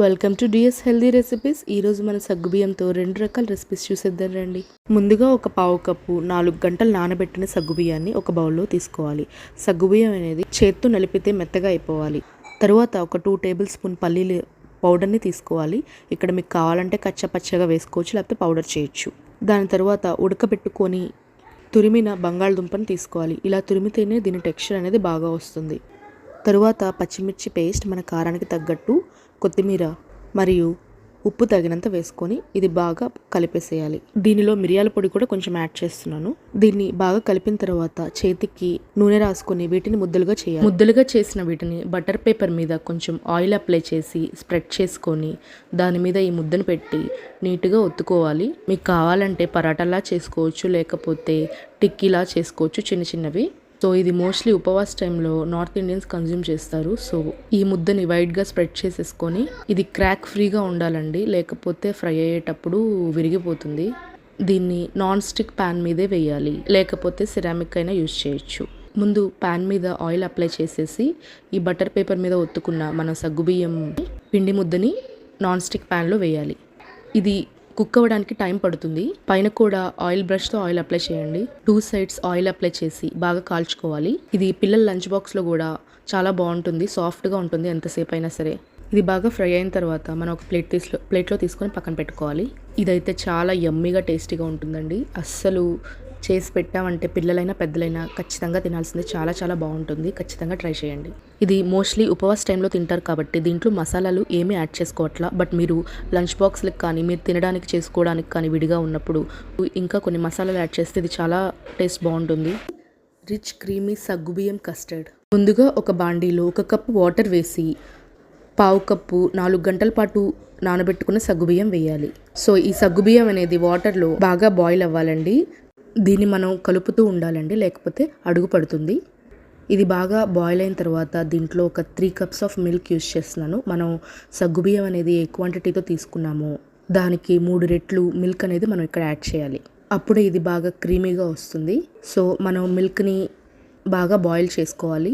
Welcome to DS healthy recipes. ఈరోజు మన సగ్గుబియ్యంతో రెండు రకాల రెసిపీస్ చూసేద్దాం రండి. ముందుగా ఒక పావు కప్పు నాలుగు గంటలు నానబెట్టిన సగ్గుబియ్యాన్ని ఒక బౌల్లో తీసుకోవాలి. సగ్గుబియ్యం అనేది చేత్తో నలిపితే మెత్తగా అయిపోవాలి. తరువాత ఒక టూ టేబుల్ స్పూన్ పల్లీలు పౌడర్ని తీసుకోవాలి. ఇక్కడ మీకు కావాలంటే కచ్చపచ్చగా వేసుకోవచ్చు లేకపోతే పౌడర్ చేయొచ్చు. దాని తర్వాత ఉడకబెట్టుకొని తురిమిన బంగాళదుంపని తీసుకోవాలి. ఇలా తురిమితేనే దీని టెక్స్చర్ అనేది బాగా వస్తుంది. తరువాత పచ్చిమిర్చి పేస్ట్ మన కారానికి తగ్గట్టు కొత్తిమీర మరియు ఉప్పు తగినంత వేసుకొని ఇది బాగా కలిపేసేయాలి. దీనిలో మిరియాల పొడి కూడా కొంచెం యాడ్ చేస్తున్నాను. దీన్ని బాగా కలిపిన తర్వాత చేతికి నూనె రాసుకొని వీటిని ముద్దలుగా చేయాలి. ముద్దలుగా చేసిన వీటిని బటర్ పేపర్ మీద కొంచెం ఆయిల్ అప్లై చేసి స్ప్రెడ్ చేసుకొని దాని మీద ఈ ముద్దను పెట్టి నీట్గా ఒత్తుకోవాలి. మీకు కావాలంటే పరాటాలా చేసుకోవచ్చు లేకపోతే టిక్కీలా చేసుకోవచ్చు చిన్న చిన్నవి. సో ఇది మోస్ట్లీ ఉపవాస్ టైంలో నార్త్ ఇండియన్స్ కన్జ్యూమ్ చేస్తారు. సో ఈ ముద్దని వైడ్గా స్ప్రెడ్ చేసేసుకొని ఇది క్రాక్ ఫ్రీగా ఉండాలండి. లేకపోతే ఫ్రై అయ్యేటప్పుడు విరిగిపోతుంది. దీన్ని నాన్ స్టిక్ ప్యాన్ మీదే వేయాలి. లేకపోతే సిరామిక్ అయినా యూజ్ చేయొచ్చు. ముందు ప్యాన్ మీద ఆయిల్ అప్లై చేసేసి ఈ బటర్ పేపర్ మీద ఒత్తుకున్న మన సగ్గుబియ్యం పిండి ముద్దని నాన్ స్టిక్ ప్యాన్లో వేయాలి. ఇది కుక్ అవ్వడానికి టైం పడుతుంది. పైన కూడా ఆయిల్ బ్రష్తో ఆయిల్ అప్లై చేయండి. టూ సైడ్స్ ఆయిల్ అప్లై చేసి బాగా కాల్చుకోవాలి. ఇది పిల్లల లంచ్ బాక్స్లో కూడా చాలా బాగుంటుంది. సాఫ్ట్గా ఉంటుంది ఎంతసేపు అయినా సరే. ఇది బాగా ఫ్రై అయిన తర్వాత మనం ఒక ప్లేట్ తీసు ప్లేట్లో తీసుకొని పక్కన పెట్టుకోవాలి. ఇదైతే చాలా యమ్మీగా టేస్టీగా ఉంటుందండి. అస్సలు చేసి పెట్టామంటే పిల్లలైనా పెద్దలైనా ఖచ్చితంగా తినాల్సింది చాలా చాలా బాగుంటుంది. ఖచ్చితంగా ట్రై చేయండి. ఇది మోస్ట్లీ ఉపవాస టైంలో తింటారు కాబట్టి దీంట్లో మసాలాలు ఏమీ యాడ్ చేసుకోవట్లా. బట్ మీరు లంచ్ బాక్స్లకు కానీ మీరు తినడానికి చేసుకోవడానికి కానీ విడిగా ఉన్నప్పుడు ఇంకా కొన్ని మసాలాలు యాడ్ చేస్తే ఇది చాలా టేస్ట్ బాగుంటుంది. రిచ్ క్రీమీ సగ్గుబియ్యం కస్టర్డ్. ముందుగా ఒక బాండీలో ఒక కప్పు వాటర్ వేసి పావు కప్పు నాలుగు గంటల పాటు నానబెట్టుకున్న సగ్గుబియ్యం వేయాలి. సో ఈ సగ్గుబియ్యం అనేది వాటర్లో బాగా బాయిల్ అవ్వాలండి. దీన్ని మనం కలుపుతూ ఉండాలండి లేకపోతే అడుగు పడుతుంది. ఇది బాగా బాయిల్ అయిన తర్వాత దీంట్లో ఒక three cups of milk use చేస్తున్నాను. మనం సగ్గుబియ్యం అనేది ఏ క్వాంటిటీతో తీసుకున్నామో దానికి మూడు రెట్లు మిల్క్ అనేది మనం ఇక్కడ యాడ్ చేయాలి. అప్పుడే ఇది బాగా క్రీమీగా వస్తుంది. సో మనం మిల్క్ని బాగా బాయిల్ చేసుకోవాలి.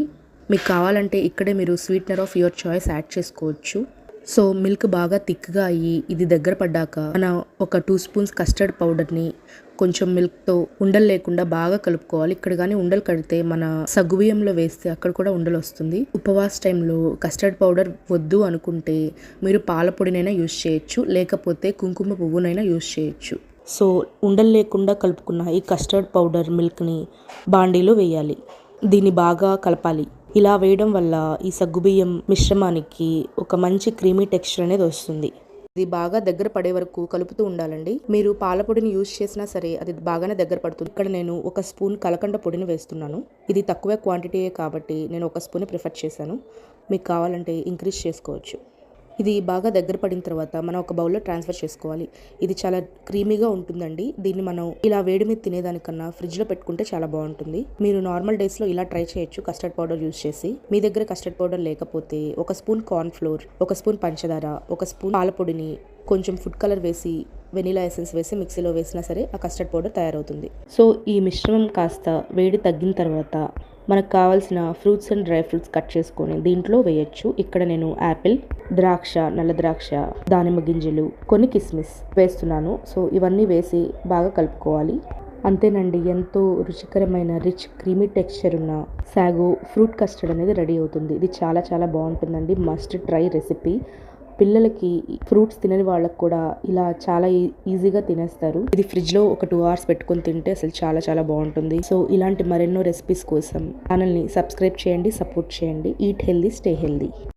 మీకు కావాలంటే ఇక్కడే మీరు sweetener of your choice add చేసుకోవచ్చు. సో మిల్క్ బాగా థిక్గా అయ్యి ఇది దగ్గర పడ్డాక మన ఒక టూ స్పూన్స్ కస్టర్డ్ పౌడర్ని కొంచెం మిల్క్తో ఉండలు లేకుండా బాగా కలుపుకోవాలి. ఇక్కడ కానీ ఉండలు కడితే మన సగ్గుబియ్యంలో వేస్తే అక్కడ కూడా ఉండలు వస్తుంది. ఉపవాస టైంలో కస్టర్డ్ పౌడర్ వద్దు అనుకుంటే మీరు పాల పొడినైనా యూజ్ చేయొచ్చు. లేకపోతే కుంకుమ పువ్వునైనా యూస్ చేయొచ్చు. సో ఉండలు లేకుండా కలుపుకున్న ఈ కస్టర్డ్ పౌడర్ మిల్క్ని బాండీలో వేయాలి. దీన్ని బాగా కలపాలి. ఇలా వేయడం వల్ల ఈ సగ్గుబియ్యం మిశ్రమానికి ఒక మంచి క్రీమీ టెక్స్చర్ అనేది వస్తుంది. ఇది బాగా దగ్గర పడే వరకు కలుపుతూ ఉండాలండి. మీరు పాల పొడిని యూజ్ చేసినా సరే అది బాగానే దగ్గర పడుతుంది. ఇక్కడ నేను ఒక స్పూన్ కలకండ పొడిని వేస్తున్నాను. ఇది తక్కువ క్వాంటిటీయే కాబట్టి నేను ఒక స్పూన్ ప్రిఫర్ చేశాను. మీకు కావాలంటే ఇంక్రీజ్ చేసుకోవచ్చు. ఇది బాగా దగ్గర పడిన తర్వాత మనం ఒక బౌల్లో ట్రాన్స్ఫర్ చేసుకోవాలి. ఇది చాలా క్రీమీగా ఉంటుందండి. దీన్ని మనం ఇలా వేడి మీద తినేదానికన్నా ఫ్రిడ్జ్లో పెట్టుకుంటే చాలా బాగుంటుంది. మీరు నార్మల్ డేస్లో ఇలా ట్రై చేయొచ్చు కస్టర్డ్ పౌడర్ యూస్ చేసి. మీ దగ్గర కస్టర్డ్ పౌడర్ లేకపోతే ఒక స్పూన్ కార్న్ ఫ్లోర్ ఒక స్పూన్ పంచదార ఒక స్పూన్ పాలపొడిని కొంచెం ఫుడ్ కలర్ వేసి వెనీలా ఎసెన్స్ వేసి మిక్సీలో వేసినా సరే ఆ కస్టర్డ్ పౌడర్ తయారవుతుంది. సో ఈ మిశ్రమం కాస్త వేడి తగ్గిన తర్వాత మనకు కావాల్సిన fruits and dry fruits cut చేసుకొని దీంట్లో వేయచ్చు. ఇక్కడ నేను యాపిల్ ద్రాక్ష నల్ల ద్రాక్ష దానిమ్మ గింజలు కొన్ని కిస్మిస్ వేస్తున్నాను. సో ఇవన్నీ వేసి బాగా కలుపుకోవాలి. అంతేనండి ఎంతో రుచికరమైన రిచ్ క్రీమీ టెక్స్చర్ ఉన్న సాగో ఫ్రూట్ కస్టర్డ్ అనేది రెడీ అవుతుంది. ఇది చాలా చాలా బాగుంటుందండి. Must try recipe. పిల్లలకి ఫ్రూట్స్ తినని వాళ్ళకి కూడా ఇలా చాలా ఈజీగా తినేస్తారు. ఇది ఫ్రిడ్జ్లో ఒక టూ అవర్స్ పెట్టుకొని తింటే అసలు చాలా చాలా బాగుంటుంది. సో ఇలాంటి మరెన్నో రెసిపీస్ కోసం ఛానల్ని సబ్స్క్రైబ్ చేయండి సపోర్ట్ చేయండి. Eat healthy stay healthy.